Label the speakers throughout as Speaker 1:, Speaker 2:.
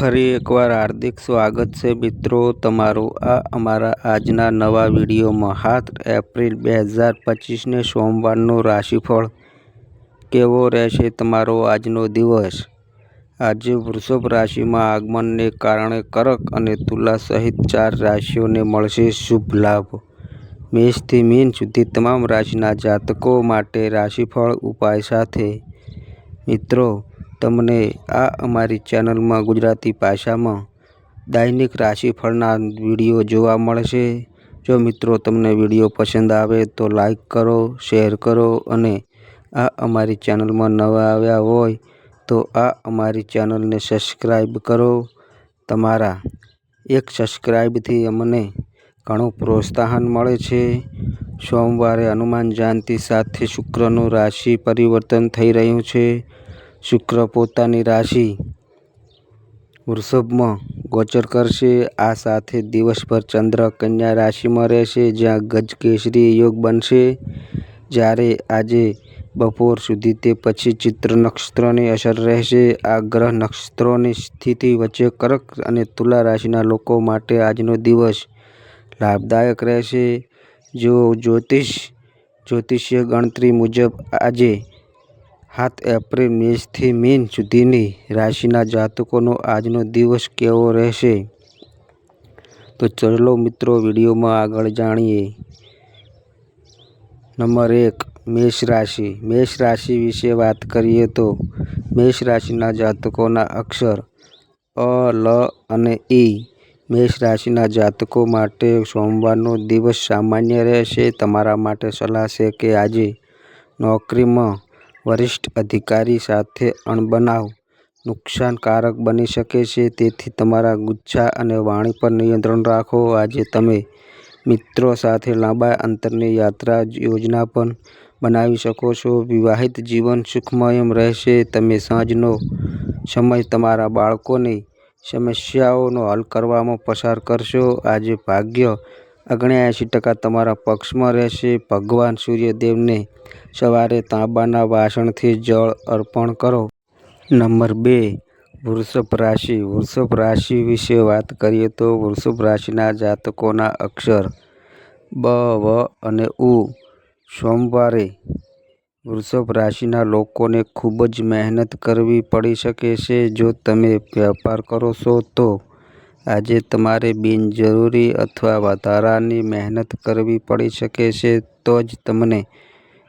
Speaker 1: ફરી એકવાર હાર્દિક સ્વાગત છે મિત્રો તમારું આ અમારા આજના નવા વિડીયોમાં. સાત એપ્રિલ બે હજાર પચીસને સોમવારનું રાશિફળ કેવો રહેશે તમારો આજનો દિવસ? આજે વૃષભ રાશિમાં આગમનને કારણે કરક અને તુલા સહિત ચાર રાશિઓને મળશે શુભ લાભ. મેષથી મીન સુધી તમામ રાશિના જાતકો માટે રાશિફળ ઉપાય સાથે. મિત્રો તમને આ અમારી ચેનલમાં ગુજરાતી ભાષામાં દૈનિક રાશિફળના વીડિયો જોવા મળશે. જો મિત્રો તમને વીડિયો પસંદ આવે તો લાઈક કરો, શેર કરો અને આ અમારી ચેનલમાં નવા આવ્યા હોય તો આ અમારી ચેનલને સબસ્ક્રાઈબ કરો. તમારા એક સબસ્ક્રાઈબથી અમને ઘણું પ્રોત્સાહન મળે છે. સોમવારે હનુમાન જયંતિ સાથે શુક્રનું રાશિ પરિવર્તન થઈ રહ્યું છે. શુક્ર પોતાની રાશિ વૃષભમાં ગોચર કરશે. આ સાથે દિવસભર ચંદ્ર કન્યા રાશિમાં રહેશે, જ્યાં ગજકેસરી યોગ બનશે. જ્યારે આજે બપોર સુધી તે પછી ચિત્ર નક્ષત્રની અસર રહેશે. આ ગ્રહ નક્ષત્રોની સ્થિતિ વચ્ચે કર્ક અને તુલા રાશિના લોકો માટે આજનો દિવસ લાભદાયક રહેશે. જો જ્યોતિષ, જ્યોતિષીય ગણતરી મુજબ આજે સાત એપ્રિલ મેષથી મીન સુધીની રાશિના જાતકોનો આજનો દિવસ કેવો રહેશે? તો ચલો મિત્રો, વિડીયોમાં આગળ જાણીએ. નંબર એક, મેષ રાશિ. મેષ રાશિ વિશે વાત કરીએ તો મેષ રાશિના જાતકોના અક્ષર અ, લ અને ઈ મેષ રાશિના જાતકો માટે સોમવારનો દિવસ સામાન્ય રહેશે. તમારા માટે સલાહ છે કે આજે નોકરીમાં વરિષ્ઠ અધિકારી સાથે અણબનાવ નુકસાનકારક બની શકે છે. તેથી તમારા ગુસ્સા અને વાણી પર નિયંત્રણ રાખો. આજે તમે મિત્રો સાથે લાંબા અંતરની યાત્રા યોજના પણ બનાવી શકો છો. વિવાહિત જીવન સુખમય રહેશે. તમે સાંજનો સમય તમારા બાળકોની સમસ્યાઓનો હલ કરવામાં પસાર કરશો. આજે ભાગ્ય ઓગણએંસી ટકા તમારા પક્ષમાં રહેશે. ભગવાન સૂર્યદેવને સવારે તાંબાના વાસણથી જળ અર્પણ કરો. નંબર બે, વૃષભ રાશિ. વૃષભ રાશિ વિશે વાત કરીએ તો વૃષભ રાશિના જાતકોના અક્ષર બ, વ અને ઉ. સોમવારે વૃષભ રાશિના લોકોને ખૂબ જ મહેનત કરવી પડી શકે છે. જો તમે વેપાર કરો છો તો આજે તમારે બિનજરૂરી અથવા વધારાની મહેનત કરવી પડી શકે છે, તો જ તમને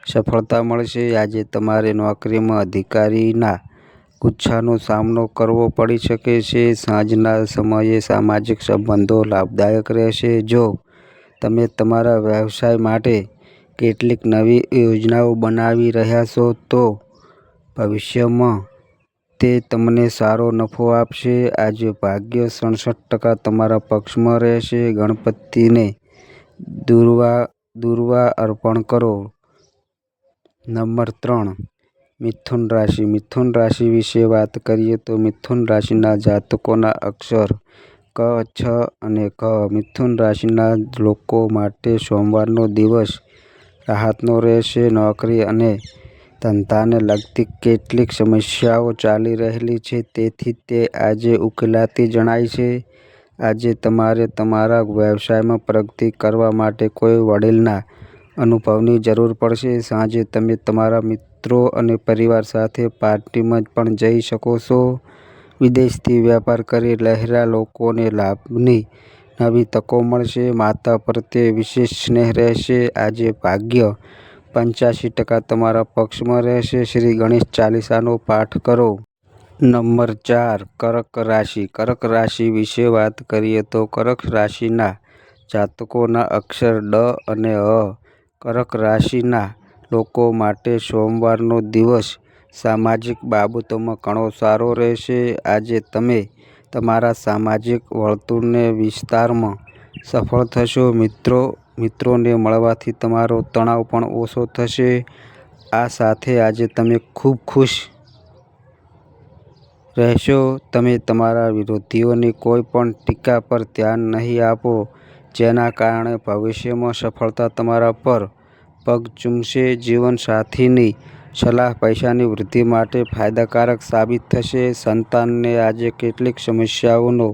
Speaker 1: સફળતા મળશે. આજે તમારે નોકરીમાં અધિકારીના ગુચ્છાનો સામનો કરવો પડી શકે છે. સાંજના સમયે સામાજિક સંબંધો લાભદાયક રહેશે. જો તમે તમારા વ્યવસાય માટે કેટલીક નવી યોજનાઓ બનાવી રહ્યા છો, તો ભવિષ્યમાં તે તમને સારો નફો આપશે. આજે ભાગ્ય સડસઠ ટકા તમારા પક્ષમાં રહેશે. ગણપતિને દૂર્વા દૂર્વા અર્પણ કરો. નંબર ત્રણ. મિથુન રાશિ. મિથુન રાશિ વિશે વાત કરીએ તો મિથુન રાશિના જાતકોના અક્ષર ક, છ અને ક મિથુન રાશિના લોકો માટે સોમવારનો દિવસ રાહતનો રહેશે. નોકરી અને ધંધાને લગતી કેટલીક સમસ્યાઓ ચાલી રહેલી છે. તેથી તે આજે ઉકેલાતી જણાય છે. આજે તમારે તમારા વ્યવસાયમાં પ્રગતિ કરવા માટે કોઈ વડીલના અનુભવની જરૂર પડશે. સાંજે તમે તમારા મિત્રો અને પરિવાર સાથે પાર્ટીમાં પણ જઈ શકો છો. વિદેશથી વેપાર કરી રહેલા લોકોને લાભની નવી તકો મળશે. માતા પ્રત્યે વિશેષ સ્નેહ રહેશે. આજે ભાગ્ય પંચ્યાસી ટકા તમારા પક્ષમાં રહેશે. શ્રી ગણેશ ચાલીસાનો પાઠ કરો. નંબર ચાર, કરક રાશિ. કરક રાશિ વિશે વાત કરીએ તો કરક રાશિના જાતકોના અક્ષર ડ અને અ. કરક રાશિના લોકો માટે સોમવારનો દિવસ સામાજિક બાબતોમાં ઘણો સારો રહેશે. આજે તમે તમારા સામાજિક વર્તુળને વિસ્તારમાં સફળ થશો. મિત્રો મિત્રોને મળવાથી તમારો તણાવ પણ ઓછો થશે. આ સાથે આજે તમે ખૂબ ખુશ રહેશો. તમે તમારા વિરોધીઓની કોઈ પણ ટીકા પર ધ્યાન નહીં આપો, જેના કારણે ભવિષ્યમાં સફળતા તમારા પર પગ ચૂમશે. જીવનસાથીની સલાહ પૈસાની વૃદ્ધિ માટે ફાયદાકારક સાબિત થશે. સંતાનને આજે કેટલીક સમસ્યાઓનો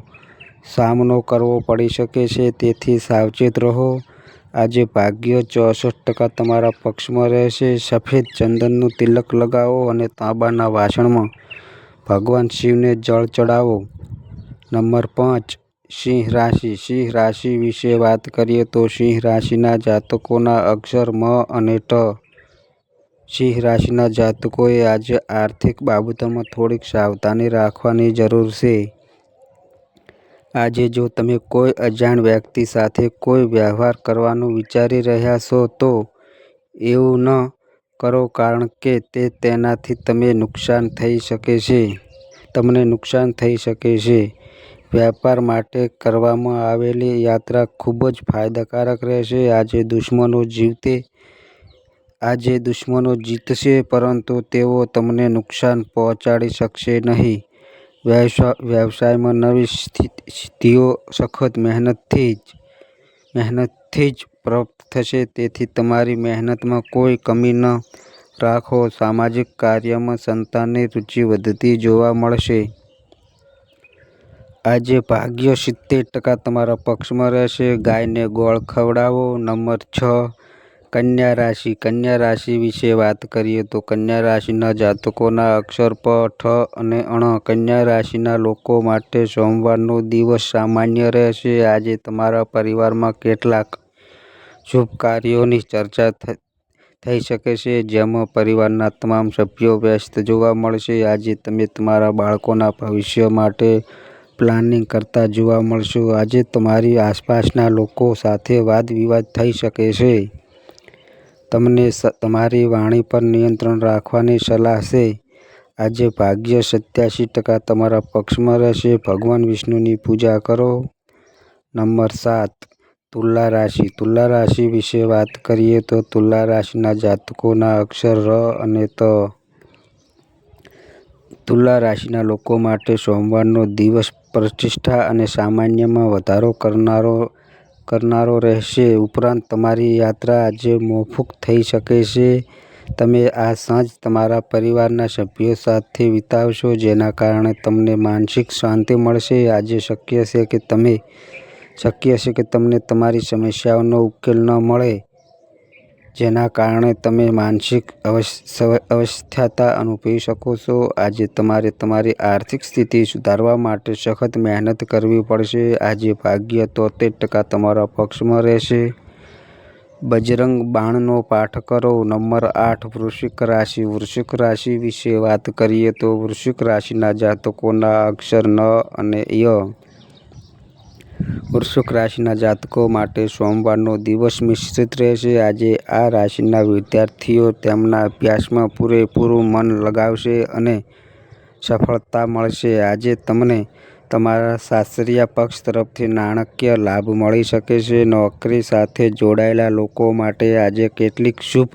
Speaker 1: સામનો કરવો પડી શકે છે, તેથી સાવચેત રહો. આજે ભાગ્ય ચોસઠ ટકા તમારા પક્ષમાં રહેશે. સફેદ ચંદનનું તિલક લગાવો અને તાંબાના વાસણમાં ભગવાન શિવને જળ ચડાવો. નંબર પાંચ, સિંહ રાશિ. સિંહ રાશિ વિશે વાત કરીએ તો સિંહ રાશિના જાતકોના અક્ષર મ અને ટ. સિંહ રાશિના જાતકોએ આજે આર્થિક બાબતોમાં થોડીક સાવધાની રાખવાની જરૂર છે. આજે જો તમે કોઈ અજાણ વ્યક્તિ સાથે કોઈ વ્યવહાર કરવાનું વિચારી રહ્યા છો, તો એવું ન કરો કારણ કે તે તેનાથી તમે નુકસાન થઈ શકે છે. તમને નુકસાન થઈ શકે છે. વેપાર માટે કરવામાં આવેલી યાત્રા ખૂબ જ ફાયદાકારક રહેશે. આજે દુશ્મનો જીવતે, આજે દુશ્મનો જીતશે, પરંતુ તેઓ તમને નુકસાન પહોંચાડી શકશે નહીં. વ્યવસાયમાં નવી સિદ્ધિઓ સખત મહેનતથી જ મહેનતથી જ પ્રાપ્ત થશે. તેથી તમારી મહેનતમાં કોઈ કમી ન રાખો. સામાજિક કાર્યમાં સંતાનની રુચિ વધતી જોવા મળશે. આજે ભાગ્ય સિત્તેર ટકા તમારા પક્ષમાં રહેશે. ગાયને ગોળ ખવડાવો. નંબર છ કન્યા રાશિ કન્યા રાશિ વિશે વાત કરીએ તો કન્યા રાશિના જાતકોના અક્ષર પ, ઠ અને અણ. કન્યા રાશિના લોકો માટે સોમવારનો દિવસ સામાન્ય રહેશે. આજે તમારા પરિવારમાં કેટલાક શુભ કાર્યોની ચર્ચા થઈ શકે છે, જેમાં પરિવારના તમામ સભ્યો વ્યસ્ત જોવા મળશે. આજે તમે તમારા બાળકોના ભવિષ્ય માટે પ્લાનિંગ કરતા જોવા મળશો. આજે તમારી આસપાસના લોકો સાથે વાદ વિવાદ થઈ શકે છે. તમને તમારી વાણી પર નિયંત્રણ રાખવાની સલાહ છે. આજે ભાગ્ય સત્યાસી ટકા તમારા પક્ષમાં રહેશે. ભગવાન વિષ્ણુની પૂજા કરો. નંબર સાત, તુલા રાશિ. તુલા રાશિ વિશે વાત કરીએ તો તુલા રાશિના જાતકોના અક્ષર ર અને ત. તુલા રાશિના લોકો માટે સોમવારનો દિવસ પ્રતિષ્ઠા અને સામાન્યમાં વધારો કરનારો કરનારો રહેશે. ઉપરાંત તમારી યાત્રા આજે મોકૂફ થઈ શકે છે. તમે આ સાંજ તમારા પરિવારના સભ્યો સાથે વિતાવશો, જેના કારણે તમને માનસિક શાંતિ મળશે. આજે શક્ય છે કે તમે, શક્ય છે કે તમને તમારી સમસ્યાઓનો ઉકેલ ન મળે. જેના કારણે તમે માનસિક અસ્વસ્થતા અનુભવી શકો છો. આજે તમારે તમારી આર્થિક સ્થિતિ સુધારવા માટે સખત મહેનત કરવી પડશે. આજે ભાગ્ય તોતેર ટકા તમારા પક્ષમાં રહેશે. બજરંગ બાણનો પાઠ કરો. નંબર આઠ, વૃશ્ચિક રાશિ. વૃશ્ચિક રાશિ વિશે વાત કરીએ તો વૃશ્ચિક રાશિના જાતકોના અક્ષર ન અને ય. વૃશ્ચિક રાશિના જાતકો માટે સોમવારનો દિવસ મિશ્રિત રહેશે. આજે આ રાશિના વિદ્યાર્થીઓ તેમના અભ્યાસમાં પૂરેપૂરું મન લગાવશે અને સફળતા મળશે. આજે તમને તમારા સાસરિયા પક્ષ તરફથી નાણાકીય લાભ મળી શકે છે. નોકરી સાથે જોડાયેલા લોકો માટે આજે કેટલીક શુભ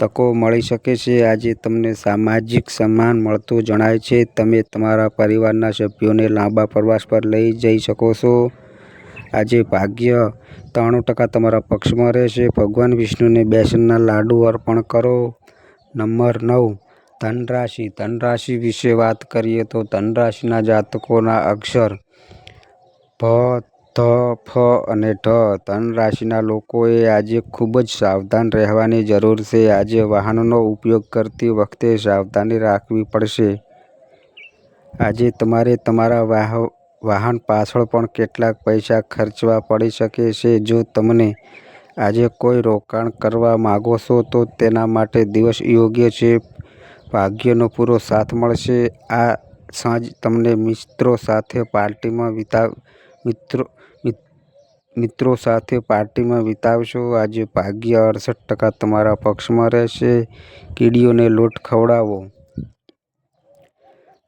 Speaker 1: તકો મળી શકે છે. આજે તમને સામાજિક સન્માન મળતું જણાય છે. તમે તમારા પરિવારના સભ્યોને લાંબા પ્રવાસ પર લઈ જઈ શકો છો. આજે ભાગ્ય ત્રાણું ટકા તમારા પક્ષમાં રહેશે. ભગવાન વિષ્ણુને બેસનના લાડુ અર્પણ કરો. નંબર નવ ધન રાશિ ધન રાશિ વિશે વાત કરીએ તો ધન રાશિના જાતકોના અક્ષર ભ ધ, ફ અને ઢ. ધન રાશિના લોકોએ આજે ખૂબ જ સાવધાન રહેવાની જરૂર છે. આજે વાહનનો ઉપયોગ કરતી વખતે સાવધાની રાખવી પડશે. આજે તમારે તમારા વાહન પાછળ પણ કેટલાક પૈસા ખર્ચવા પડી શકે છે. જો તમને આજે કોઈ રોકાણ કરવા માગો છો, તો તેના માટે દિવસ યોગ્ય છે. ભાગ્યનો પૂરો સાથ મળશે. આ સાંજ તમને મિત્રો સાથે પાર્ટીમાં વિતાવ, મિત્રો મિત્રો સાથે પાર્ટીમાં વિતાવશો. આજે ભાગ્ય અડસઠ ટકા તમારા પક્ષમાં રહેશે. કીડીઓને લોટ ખવડાવો.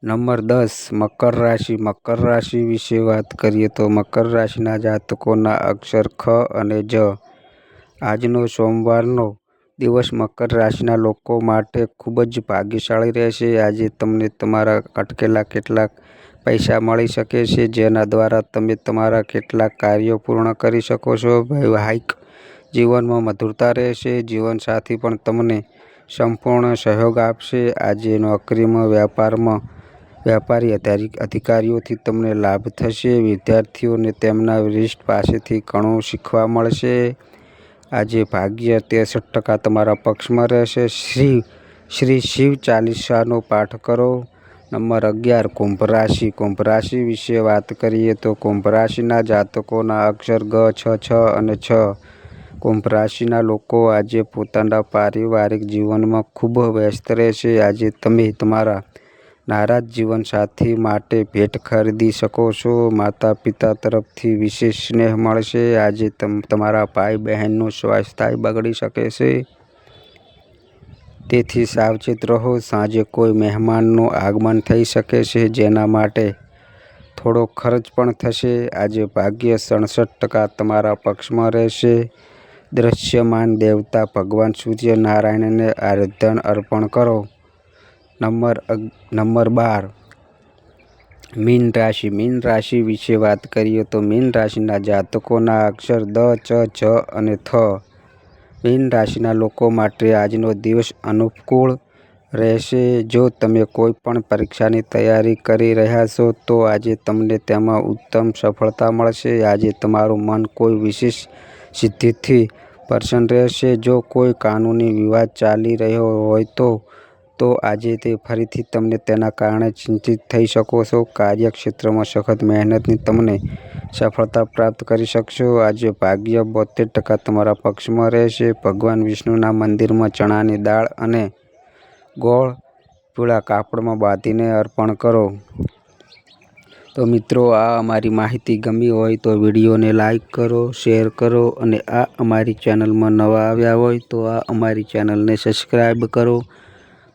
Speaker 1: નંબર દસ, મકર રાશિ. મકર રાશિ વિશે વાત કરીએ તો મકર રાશિના જાતકોના અક્ષર ખ અને જ. આજનો સોમવારનો દિવસ મકર રાશિના લોકો માટે ખૂબ જ ભાગ્યશાળી રહેશે. આજે તમને તમારા અટકેલા કેટલાક પૈસા મળી શકે છે, જેના દ્વારા તમે તમારા કેટલાક કાર્યો પૂર્ણ કરી શકો છો. વૈવાહિક જીવનમાં મધુરતા રહેશે. જીવનસાથી પણ તમને સંપૂર્ણ સહયોગ આપશે. આજે નોકરીમાં, વ્યાપારમાં અધારી- અધિકારીઓથી તમને લાભ થશે, વિદ્યાર્થીઓને તેમના વરિષ્ઠ પાસેથી ઘણું શીખવા મળશે. આજે ભાગ્ય ત્રેસઠ ટકા તમારા પક્ષમાં રહેશે. શ્રી શ્રી શિવ ચાલીસાનો પાઠ કરો. નંબર અગિયાર, કુંભ રાશિ. કુંભ રાશિ વિશે વાત કરીએ તો કુંભ રાશિના જાતકોના અક્ષર ગ, છ છ અને છ. કુંભ રાશિના લોકો આજે પોતાના પારિવારિક જીવનમાં ખૂબ વ્યસ્ત રહેશે. આજે તમે તમારા નારાજ જીવનસાથી માટે ભેટ ખરીદી શકો છો. માતા પિતા તરફથી વિશેષ સ્નેહ મળશે. આજે તમ, તમારા ભાઈ બહેનનું સ્વાસ્થ્ય બગડી શકે છે. તેથી સાવચેત રહો. સાંજે કોઈ મહેમાનનું આગમન થઈ શકે છે, જેના માટે થોડો ખર્ચ પણ થશે. આજે ભાગ્ય સડસઠ ટકા તમારા પક્ષમાં રહેશે. દ્રશ્યમાન દેવતા ભગવાન સૂર્યનારાયણને આરાધન અર્પણ કરો. નંબર નંબર બાર. મીન રાશિ મીન રાશિ વિશે વાત કરીએ તો મીન રાશિના જાતકોના અક્ષર દ, ચ જ અને થ. મીન રાશિના લોકો માટે આજનો દિવસ અનુકૂળ રહેશે. જો તમે કોઈ પણ પરીક્ષાની તૈયારી કરી રહ્યા છો, તો આજે તમને તેમાં ઉત્તમ સફળતા મળશે. આજે તમારું મન કોઈ વિશેષ સિદ્ધિથી પ્રસન્ન રહેશે. જો કોઈ કાનૂની વિવાદ ચાલી રહ્યો હોય તો તો આજે તે ફરીથી તમને તેના કારણે ચિંતિત થઈ શકો છો. કાર્યક્ષેત્રમાં સખત મહેનતની તમને સફળતા પ્રાપ્ત કરી શકશો. આજે ભાગ્ય બોતેર ટકા તમારા પક્ષમાં રહેશે. ભગવાન વિષ્ણુના મંદિરમાં ચણાની દાળ અને ગોળ પીળા કાપડમાં બાંધીને અર્પણ કરો. તો મિત્રો, આ અમારી માહિતી ગમી હોય તો વિડીયોને લાઈક કરો, શેર કરો અને આ અમારી ચેનલમાં નવા આવ્યા હોય તો આ અમારી ચેનલને સબસ્ક્રાઈબ કરો.